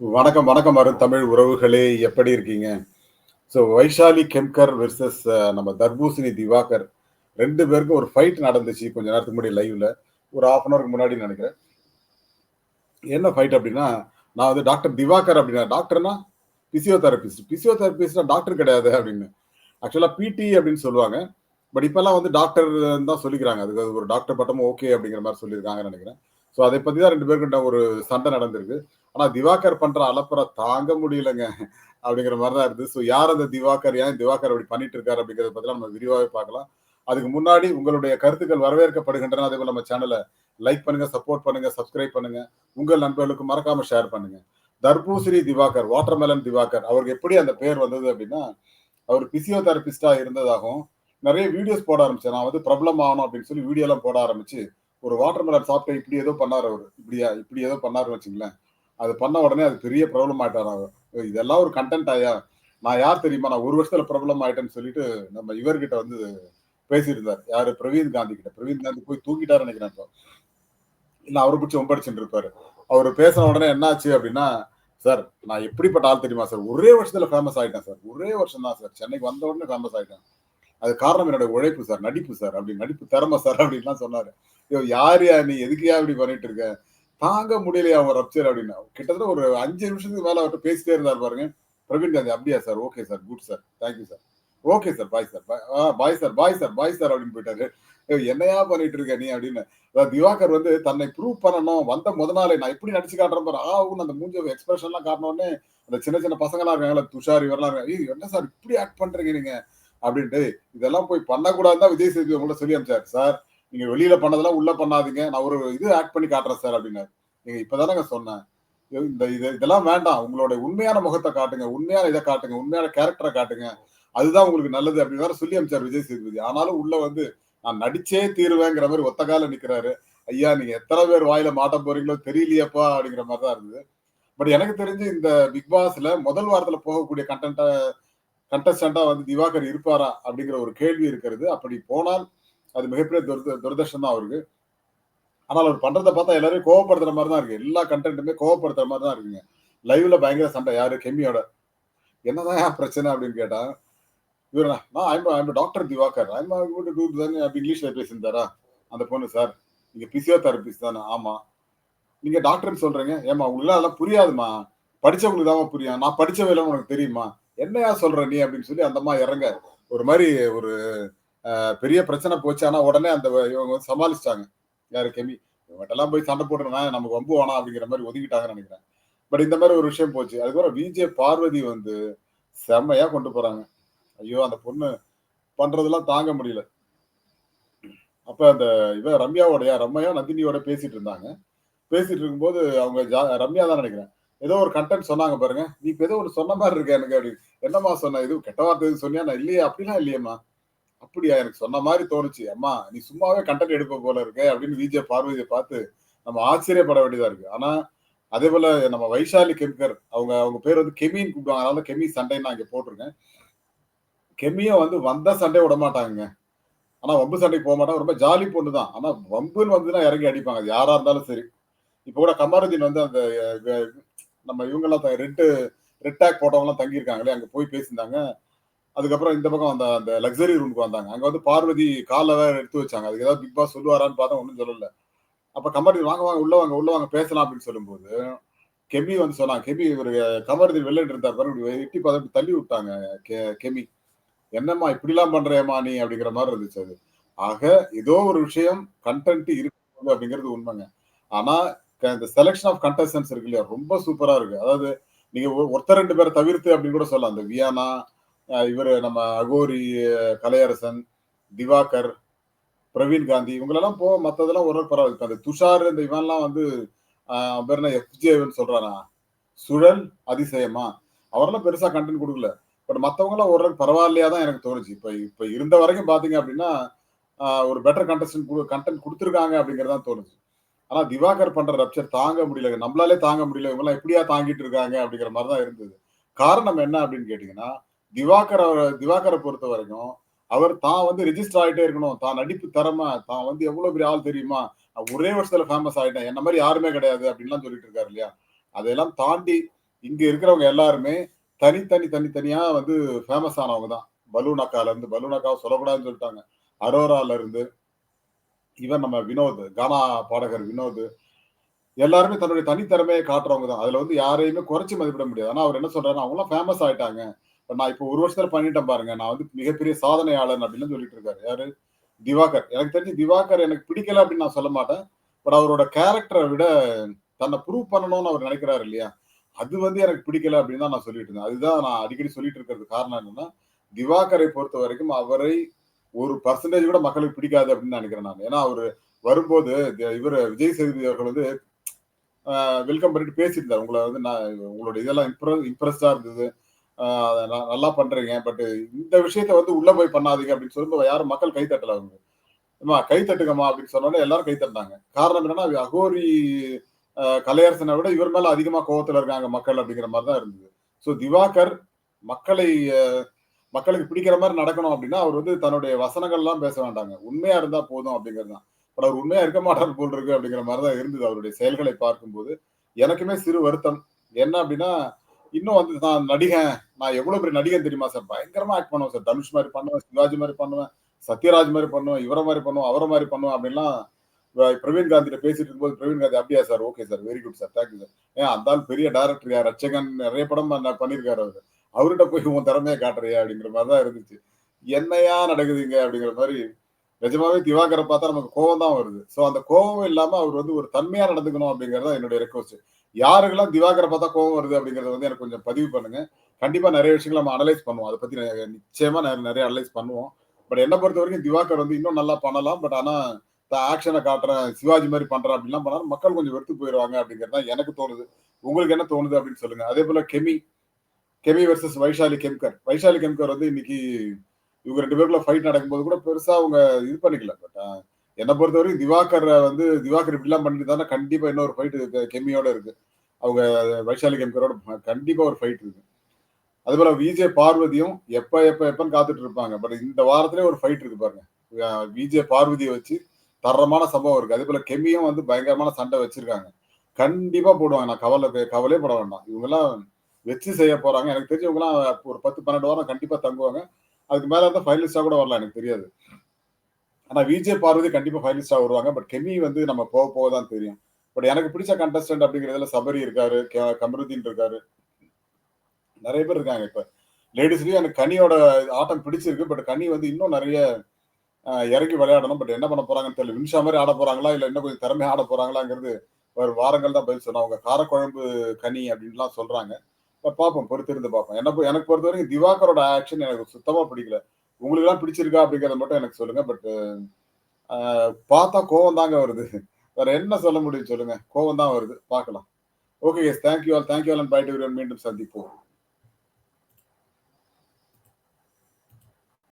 வணக்கம் வணக்கம் அருண் தமிழ் உறவுகளே. எப்படி இருக்கீங்க? ஸோ வைஷாலி கெம்கர் வெர்சஸ் நம்ம தர்பூசணி திவாகர். ரெண்டு பேருக்கும் ஒரு ஃபைட் நடந்துச்சு கொஞ்ச நேரத்துக்கு முன்னாடி லைவ்ல ஒரு ஹாஃப் அன் ஹவருக்கு முன்னாடி நினைக்கிறேன். என்ன ஃபைட் அப்படின்னா நான் வந்து டாக்டர் திவாகர் அப்படின்னா டாக்டர்னா பிசியோதெரபிஸ்ட் பிசியோதெரபிஸ்ட்னா டாக்டர் கிடையாது அப்படின்னு. ஆக்சுவலாக பிடி அப்படின்னு சொல்லுவாங்க. பட் இப்பெல்லாம் வந்து டாக்டர் தான் சொல்லிக்கிறாங்க. அதுக்கு அது ஒரு டாக்டர் பட்டமும் ஓகே அப்படிங்கிற மாதிரி சொல்லியிருக்காங்கன்னு நினைக்கிறேன். ஸோ அதை பற்றி தான் ரெண்டு பேருக்கிட்ட ஒரு சண்டை நடந்திருக்கு. ஆனால் திவாகர் பண்ற அலப்பறை தாங்க முடியலங்க. அப்படிங்கிற மாதிரி தான் இருக்குது. ஸோ யார் அந்த திவாகர்? ஏன் திவாகர் அப்படி பண்ணிட்டு இருக்காரு அப்படிங்கிறத பற்றிலாம் நம்ம விரிவாகவே பார்க்கலாம். அதுக்கு முன்னாடி உங்களுடைய கருத்துக்கள் வரவேற்கப்படுகின்றன. அதே போல் நம்ம சேனலை லைக் பண்ணுங்க சப்போர்ட் பண்ணுங்க சப்ஸ்கிரைப் பண்ணுங்க. உங்கள் நண்பர்களுக்கு மறக்காம ஷேர் பண்ணுங்க. தர்பூசணி திவாகர் வாட்டர்மெலன் திவாகர் அவருக்கு எப்படி அந்த பேர் வந்தது அப்படின்னா அவர் பிசியோதெரபிஸ்டா இருந்ததாகவும் நிறைய வீடியோஸ் போட ஆரம்பிச்சேன் நான் வந்து பிரபலம் ஆகணும் அப்படின்னு சொல்லி வீடியோலாம் போட ஆரம்பிச்சு ஒரு வாட்டர் மெலன் சாப்பிட்டு இப்படி ஏதோ பண்ணாரு அவர். இப்படியா இப்படி ஏதோ பண்ணாருன்னு வச்சுங்களேன். அது பண்ண உடனே அது பெரிய ப்ராப்ளம் ஆயிட்டார் அவர். இதெல்லாம் ஒரு கண்டென்ட் ஆயா நான் யார் தெரியுமா? நான் ஒரு வருஷத்துல ப்ராப்ளம் ஆயிட்டேன்னு சொல்லிட்டு நம்ம இவர்கிட்ட வந்து பேசியிருந்தார். யாரு? பிரவீன் காந்தி கிட்ட. பிரவீன் காந்தி போய் தூக்கிட்டாரு நினைக்கிறேன் இப்போ. இல்ல அவரை பிடிச்சி ஒம்படிச்சுட்டு இருப்பாரு. அவர் பேசின உடனே என்னாச்சு அப்படின்னா சார் நான் எப்படிப்பட்ட ஆள் தெரியுமா சார்? ஒரே வருஷத்துல ஃபேமஸ் ஆயிட்டேன் சார். ஒரே வருஷம் தான் சார். சென்னைக்கு வந்த உடனே ஃபேமஸ் ஆயிட்டேன். அது காரணம் என்னோட உழைப்பு சார். நடிப்பு சார். அப்படி நடிப்பு திறமை சார். அப்படின்லாம் சொன்னாரு. ஐயோ யார் யா நீ? எதுக்குயா இப்படி பண்ணிட்டு இருக்க? தாங்க முடியலையா அவன் ரப்சர் அப்படின்னா? கிட்டத்தட்ட ஒரு அஞ்சு நிமிஷத்துக்கு மேல அவர்கிட்ட பேசிட்டே இருந்தார் பாருங்க. பிரவீன் காந்தி அப்படியா sir okay sir good sir thank you sir okay sir bye sir bye sir bye sir bye sir அப்படின்னு போயிட்டாரு. என்னையா பண்ணிட்டு இருக்க நீ அப்படின்னு. திவாகர் வந்து தன்னை ப்ரூவ் பண்ணணும். வந்த முத நாளே நான் எப்படி நடிச்சு காட்டுறேன் பாரு. ஆகும் அந்த மூஞ்ச எக்ஸ்பிரஷன்லாம் காட்டினோடனே அந்த சின்ன சின்ன பசங்களா இருக்காங்களா துஷார் இவரெல்லாம் இருக்காங்க. என்ன சார் இப்படி ஆக்ட் பண்றீங்க நீங்க? அப்படின்ட்டு இதெல்லாம் போய் பண்ணக்கூடாதுதான் விஜய் சேதுபதி உங்கள்ட்ட சொல்லி அமிச்சார். சார் நீங்க வெளியில பண்ணதெல்லாம் உள்ள பண்ணாதீங்க. நான் ஒரு இது ஆக்ட் பண்ணி காட்டுறேன் சார் அப்படின்னாரு. நீங்க இப்பதானங்க சொன்னேன். இந்த இது இதெல்லாம் வேண்டாம். உங்களோட உண்மையான முகத்தை காட்டுங்க. உண்மையான இதை காட்டுங்க. உண்மையான கேரக்டரை காட்டுங்க. அதுதான் உங்களுக்கு நல்லது அப்படின்னு வேற சொல்லி அமைச்சார் விஜய் சேதுபதி. ஆனாலும் உள்ள வந்து நான் நடிச்சே தீருவேங்கிற மாதிரி ஒத்த கால நிக்கிறாரு. ஐயா நீங்க எத்தனை பேர் வாயில மாட்ட போறீங்களோ தெரியலையப்பா அப்படிங்கிற மாதிரி தான் இருந்தது. பட் எனக்கு தெரிஞ்சு இந்த பிக் பாஸ்ல முதல் வாரத்துல போகக்கூடிய கண்டென்ட்டை கண்டஸ்டண்டா வந்து திவாகர் இருப்பாரா அப்படிங்கிற ஒரு கேள்வி இருக்கிறது. அப்படி போனால் அது மிகப்பெரிய துரத துரதர்ஷன் தான் அவருக்கு. ஆனால் அவர் பண்றதை பார்த்தா எல்லாரையும் கோவப்படுத்துற மாதிரி தான் இருக்கு. எல்லா கண்டென்ட்டுமே கோவப்படுத்துற மாதிரி தான் இருக்குங்க. லைவ்ல பயங்கர சண்டை. யாரு? கெமியோட. என்னதான் பிரச்சனை அப்படின்னு கேட்டா இவர் நான் I'm I'm doctor Divakar. I'm too தானே. அப்படி இங்கிலீஷ்ல பேசியிருந்தாரா? அந்த பொண்ணு சார் நீங்க பிசியோதெரபிஸ்ட் தானே. ஆமா. நீங்க டாக்டர்னு சொல்றீங்க. ஏமா உங்களுக்கு அதெல்லாம் புரியாதுமா? படிச்சவங்களுக்கு தான் புரியும். நான் படிச்ச வேலை உனக்கு தெரியுமா? என்னையா சொல்ற நீ அப்படின்னு சொல்லி அந்தம்மா இறங்க. ஒரு மாதிரி ஒரு பெரிய பிரச்சனை போச்சு. ஆனா உடனே அந்த இவங்க வந்து சமாளிச்சிட்டாங்க. யாரு கெமி? இவங்ககிட்டலாம் போய் சண்டை போட்டுருந்தா நமக்கு வம்பு வேணாம் அப்படிங்கிற மாதிரி ஒதுக்கிட்டாங்கன்னு நினைக்கிறேன். பட் இந்த மாதிரி ஒரு விஷயம் போச்சு. அதுக்கப்புறம் விஜே பார்வதி வந்து செம்மையா கொண்டு போறாங்க. ஐயோ அந்த பொண்ணு பண்றதெல்லாம் தாங்க முடியல. அப்ப அந்த இவ ரம்யாவோடய ரம்யா நந்தினியோட பேசிட்டு இருந்தாங்க. பேசிட்டு இருக்கும்போது அவங்க ஜா ரம்யா தான் நினைக்கிறேன். ஏதோ ஒரு கண்டென்ட் சொன்னாங்க பாருங்க. நீ இப்ப ஏதோ ஒரு சொன்ன மாதிரி இருக்க எனக்கு. அப்படி என்னம்மா சொன்ன? இது கெட்ட வார்த்தை சொன்னியா? நான் இல்லையே. அப்படிலாம் இல்லையம்மா. அப்படியா? எனக்கு சொன்ன மாதிரி தோணுச்சு. அம்மா நீ சும்மாவே கண்டென்ட் எடுப்ப போல இருக்க அப்படின்னு விஜய் பார்வதியை பார்த்து நம்ம ஆச்சரியப்பட வேண்டியதா இருக்கு. ஆனா அதே போல நம்ம வைஷாலி கெமிக்கர் அவங்க அவங்க பேர் வந்து கெமின்னு கூப்பிடுவாங்க. அதனால கெமி சண்டைன்னு நான் இங்க போட்டிருக்கேன். கெமிய வந்து வந்த சண்டை விட மாட்டாங்க ஆனா வம்பு சண்டைக்கு போக மாட்டாங்க. ரொம்ப ஜாலி பொண்ணு தான். ஆனா வம்புன்னு வந்துதான் இறங்கி அடிப்பாங்க. அது யாரா இருந்தாலும் சரி. இப்ப கூட கமாருதீன் வந்து அந்த நம்ம இவங்கெல்லாம் ரெட்டு ரெட் டேக் போட்டவங்கலாம் தங்கியிருக்காங்களே அங்க போய் பேசியிருந்தாங்க. அதுக்கப்புறம் இந்த பக்கம் அந்த அந்த லக்ஸரி ரூமுக்கு வந்தாங்க. அங்க வந்து பார்வதி காலில் வேற எடுத்து வச்சாங்க. அதுக்கு ஏதாவது பிக் பாஸ் சொல்லுவாரான்னு பார்த்தா ஒன்றும் சொல்லல. அப்ப கமர்தி வாங்க வாங்க உள்ள வாங்க உள்ள வாங்க பேசலாம் அப்படின்னு சொல்லும்போது கெமி வந்து சொன்னாங்க. கெமி ஒரு கமர்தி வெளில இருந்தார் பாரு எட்டி பார்த்து தள்ளி விட்டாங்க கெமி. என்னம்மா இப்படிலாம் பண்றேம்மா நீ அப்படிங்கிற மாதிரி இருந்துச்சு அது. ஆக ஏதோ ஒரு விஷயம் கண்டென்ட் இருக்கு அப்படிங்கிறது உண்மைங்க. ஆனா இந்த செலெக்ஷன் ஆஃப் கண்டஸ்டன்ஸ் இருக்கு இல்லையா? ரொம்ப சூப்பரா இருக்கு. அதாவது நீங்க ஒருத்தர் ரெண்டு பேரை தவிர்த்து அப்படின்னு கூட சொல்லலாம். அந்த வியானா இவர் நம்ம அகோரி கலையரசன் திவாகர் பிரவீன் காந்தி இவங்களெல்லாம் போக மற்றதெல்லாம் ஒரு பரவாயில்ல. அந்த துஷார் இந்த இவன்லாம் வந்து பேர் என்ன? எஃப்ஜேன்னு சொல்றானா? சுழல் அதிசயமா? அவரெல்லாம் பெருசா கண்டென்ட் கொடுக்கல. பட் மற்றவங்களாம் ஒரு பரவாயில்லையா தான் எனக்கு தோணுச்சு. இப்போ இப்போ இருந்த வரைக்கும் பார்த்தீங்க அப்படின்னா ஒரு பெட்டர் கண்டஸ்டன் கண்டென்ட் கொடுத்துருக்காங்க அப்படிங்கிறதான் தோணுச்சு. ஆனா திவாகர் பண்ற ரப்சர் தாங்க முடியல. நம்மளாலே தாங்க முடியல. இவங்கெல்லாம் எப்படியா தாங்கிட்டு இருக்காங்க அப்படிங்கிற மாதிரி தான் இருந்தது. காரணம் என்ன அப்படின்னு கேட்டீங்கன்னா திவாகர் திவாகரை பொறுத்த வரைக்கும் அவர் தான் வந்து ரெஜிஸ்டர் ஆகிட்டே இருக்கணும். தான் நடிப்பு திறமை தான் வந்து எவ்வளவு பெரிய ஆள் தெரியுமா? ஒரே வருஷத்துல ஃபேமஸ் ஆகிட்டேன் என்ன மாதிரி யாருமே கிடையாது அப்படின்லாம் சொல்லிட்டு இருக்காரு இல்லையா? அதையெல்லாம் தாண்டி இங்க இருக்கிறவங்க எல்லாருமே தனித்தனி தனித்தனியா வந்து ஃபேமஸ் ஆனவங்க தான். பலூன் அக்கால இருந்து பலூன் அக்காவை சொல்லக்கூடாதுன்னு சொல்லிட்டாங்க. அரோரால இருந்து இவன் நம்ம வினோத் கானா பாடகர் வினோத். எல்லாருமே தன்னுடைய தனித்திறமையை காட்டுறவங்க தான். அதுல வந்து யாரையுமே குறைச்சி மதிப்பிட முடியாது. ஆனா அவர் என்ன சொல்றாரு அவங்களாம் ஃபேமஸ் ஆயிட்டாங்க. நான் இப்போ ஒரு வருஷத்துல பண்ணிட்டேன் பாருங்க. நான் வந்து மிகப்பெரிய சாதனையாளன் அப்படின்னு சொல்லிட்டு இருக்காரு. யாரு? திவாகர். எனக்கு தெரிஞ்சு திவாகர் எனக்கு பிடிக்கல அப்படின்னு நான் சொல்ல மாட்டேன். பட் அவரோட கேரக்டரை விட தன்னை ப்ரூவ் பண்ணணும்னு அவர் நினைக்கிறாரு இல்லையா? அது வந்து எனக்கு பிடிக்கல அப்படின்னு தான் நான் சொல்லிட்டு இருந்தேன். அதுதான் நான் அடிக்கடி சொல்லிட்டு இருக்கிறது காரணம் என்னன்னா திவாகரை பொறுத்த வரைக்கும் அவரை ஒரு பர்சன்டேஜ் கூட மக்களுக்கு பிடிக்காது அப்படின்னு நினைக்கிறேன் நான். ஏன்னா அவர் வரும்போது இவர் விஜய் சேதுபதி அவர்கள் வந்து வெல்கம் பண்ணிட்டு பேசியிருந்தார். உங்களை வந்து நான் உங்களோட இதெல்லாம் இம்ப்ரெஸ் இம்ப்ரெஸ்டா இருந்தது. நல்லா பண்றீங்க. பட் இந்த விஷயத்த வந்து உள்ள போய் பண்ணாதீங்க அப்படின்னு சொல்லும்போது யாரும் மக்கள் கை தட்டல அவங்க. அம்மா கை அப்படின்னு சொன்னோன்னே எல்லாரும் கை தட்டினாங்க. காரணம் என்னன்னா அகோரி கலையரசனை விட இவர் மேல அதிகமா கோவத்துல இருக்காங்க மக்கள் அப்படிங்கிற மாதிரி தான் இருந்தது. ஸோ திவாகர் மக்களை மக்களுக்கு பிடிக்கிற மாதிரி நடக்கணும் அப்படின்னா அவர் வந்து தன்னுடைய வசனங்கள்லாம் பேச வேண்டாங்க. உண்மையா இருந்தா போதும் அப்படிங்கிறது தான். பட் அவர் உண்மையா இருக்க மாட்டார் போல் இருக்கு அப்படிங்கிற மாதிரி தான் இருந்தது. அவருடைய செயல்களை பார்க்கும்போது எனக்குமே சிறு வருத்தம். என்ன அப்படின்னா இன்னும் வந்து நான் நடிகன். நான் எவ்வளவு பெரிய நடிகன் தெரியுமா சார்? பயங்கரமா ஆக்ட் பண்ணுவேன் சார். தனுஷ் மாதிரி பண்ணுவேன் சிவாஜி மாதிரி பண்ணுவேன் சத்யராஜ் மாதிரி பண்ணுவேன் இவரை மாதிரி பண்ணுவோம் அவரை மாதிரி பண்ணுவோம் அப்படின்லாம் பிரவீன் காந்தி பேசிட்டு இருக்கும்போது பிரவீன் காந்தி அப்படியா sir? Okay sir. Very good sir. Thank you sir. ஏன் அந்த பெரிய டேரக்டர் யார்? ரச்சகன் நிறைய படம் பண்ணியிருக்காரு அவர். அவர்கிட்ட போய் உன் திறமையை காட்டுறியா? அப்படிங்கிற மாதிரி தான் இருந்துச்சு. என்னையா நடக்குதுங்க அப்படிங்கிற மாதிரி நிஜமாவே திவாகரை பார்த்தா நமக்கு கோவம் தான் வருது. ஸோ அந்த கோவம் இல்லாம அவர் வந்து ஒரு தன்மையா நடந்துக்கணும் அப்படிங்கறத என்னுடைய ரெக்வஸ்ட் யாருக்கெல்லாம் திவாகரை பார்த்தா கோவம் வருது அப்படிங்கறத வந்து எனக்கு கொஞ்சம் பதிவு பண்ணுங்க. கண்டிப்பா நிறைய விஷயங்கள் நம்ம அனலைஸ் பண்ணுவோம். அதை பத்தி நிச்சயமா நிறைய அனலைஸ் பண்ணுவோம். பட் என்ன பொறுத்த வரைக்கும் திவாகர் வந்து இன்னும் நல்லா பண்ணலாம். பட் ஆனா ஆக்ஷனை காட்டுறேன் சிவாஜி மாதிரி பண்றேன் அப்படின்லாம் பண்ணாலும் மக்கள் கொஞ்சம் வெறுத்து போயிடுவாங்க அப்படிங்கிறது தான் எனக்கு தோணுது. உங்களுக்கு என்ன தோணுது அப்படின்னு சொல்லுங்க. அதே போல கெமி கெமி வர்சஸ் வைஷாலி கெம்கர். வைஷாலி கெம்கர் வந்து இன்னைக்கு இவங்க ரெண்டு பேருக்குள்ள ஃபைட் நடக்கும்போது கூட பெருசா அவங்க இது பண்ணிக்கல. பட் என்னை பொறுத்தவரைக்கும் திவாகர் வந்து திவாகர் இப்படிலாம் பண்ணிட்டு தானே கண்டிப்பா இன்னொரு ஃபைட் கெமியோட இருக்கு. அவங்க வைஷாலி கெமிக்கரோட கண்டிப்பா ஒரு ஃபைட் இருக்கு. அதுபோல விஜே பார்வதியும் எப்ப எப்ப எப்பன்னு காத்துட்டு இருப்பாங்க. பட் இந்த வாரத்திலே ஒரு ஃபைட் இருக்கு பாருங்க. விஜே பார்வதியை வச்சு தரமான சம்பவம் இருக்கு. அதே போல கெமியும் வந்து பயங்கரமான சண்டை வச்சிருக்காங்க. கண்டிப்பா போடுவாங்க. நான் கவலை கவலையே போட வேண்டாம். இவங்கெல்லாம் வச்சு செய்ய போறாங்க. எனக்கு தெரிஞ்சு இவங்கெல்லாம் ஒரு பத்து பன்னெண்டு வாரம் கண்டிப்பா தங்குவாங்க. அதுக்கு மேல இருந்தா ஃபைனலிஸ்டா கூட வரலாம். எனக்கு தெரியாது. ஆனா விஜய் பார்வதி கண்டிப்பா ஃபைனலிஸ்டா வருவாங்க. பட் கெமி வந்து நம்ம போக போக தான் தெரியும். பட் எனக்கு பிடிச்ச கண்டஸ்டன்ட் அப்படிங்கிறதுல சபரி இருக்காரு கமருதீன் இருக்காரு. நிறைய பேர் இருக்காங்க இப்ப. லேடிஸ்லயும் எனக்கு கனியோட ஆட்டம் பிடிச்சிருக்கு. பட் கனி வந்து இன்னும் நிறைய இறங்கி விளையாடணும். பட் என்ன பண்ண போறாங்கன்னு தெரியல. வின்ஷா மாதிரி ஆட போறாங்களா? இல்ல இன்னும் கொஞ்சம் திறமையா ஆட போறாங்களாங்கிறது ஒரு வாரங்கள் தான் பதில் சொன்னா அவங்க காரக்குழம்பு கனி அப்படின்லாம் சொல்றாங்க. பார்ப்போம். பொறுத்திருந்து பார்ப்போம். என்ன எனக்கு பொறுத்த வரைக்கும் திவாகரோட ஆக்ஷன் எனக்கு சுத்தமா பிடிக்கல. உங்களுக்கு எல்லாம் பிடிச்சிருக்கா அப்படிங்கிறத மட்டும் எனக்கு சொல்லுங்க. பட் பார்த்தா கோவம் தாங்க வருது. வேற என்ன சொல்ல முடியும் சொல்லுங்க. கோவம் தான் வருது. பார்க்கலாம். Okay thank you all thank you all and bye மீண்டும் சந்திப்போம்.